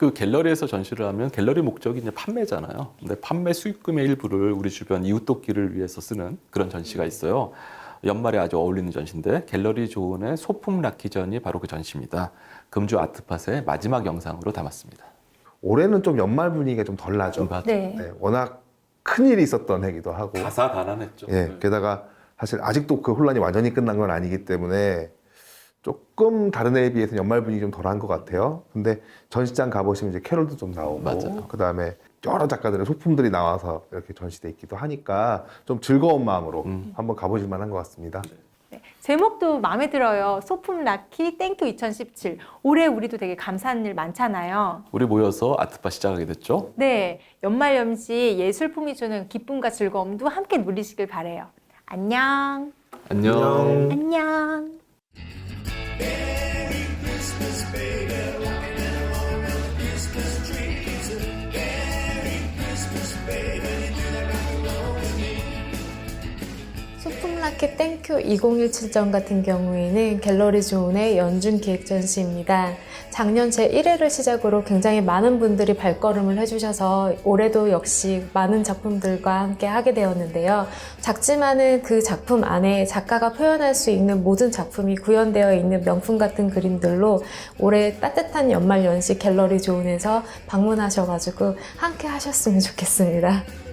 그 갤러리에서 전시를 하면 갤러리 목적이 이제 판매잖아요. 근데 판매 수익금의 일부를 우리 주변 이웃 돕기를 위해서 쓰는 그런 전시가 있어요. 연말에 아주 어울리는 전시인데 갤러리 조은의 소품 라키전이 바로 그 전시입니다. 금주 아트팟의 마지막 영상으로 담았습니다. 올해는 좀 연말 분위기가 좀 덜 나죠. 네. 네, 워낙 큰 일이 있었던 해기도 하고. 다사다난했죠. 예, 게다가 사실 아직도 그 혼란이 완전히 끝난 건 아니기 때문에 조금 다른 해에 비해서 연말 분위기 좀 덜한 것 같아요. 근데 전시장 가보시면 이제 캐롤도 좀 나오고, 맞아요. 그 다음에 여러 작가들의 소품들이 나와서 이렇게 전시돼 있기도 하니까 좀 즐거운 마음으로 음. 한번 가보실 만한 것 같습니다. 네. 제목도 마음에 들어요. 소품 라키 땡큐 2017. 올해 우리도 되게 감사한 일 많잖아요. 우리 모여서 아트팟 시작하게 됐죠. 네, 연말 연시 예술품이 주는 기쁨과 즐거움도 함께 누리시길 바래요. 안녕. 안녕. 안녕. 소품라켓 땡큐 2017전 같은 경우에는 갤러리 조은의 연중 기획 전시입니다. 작년 제1회를 시작으로 굉장히 많은 분들이 발걸음을 해주셔서 올해도 역시 많은 작품들과 함께 하게 되었는데요. 작지만은 그 작품 안에 작가가 표현할 수 있는 모든 작품이 구현되어 있는 명품 같은 그림들로 올해 따뜻한 연말 연시 갤러리 조은에서 방문하셔가지고 함께 하셨으면 좋겠습니다.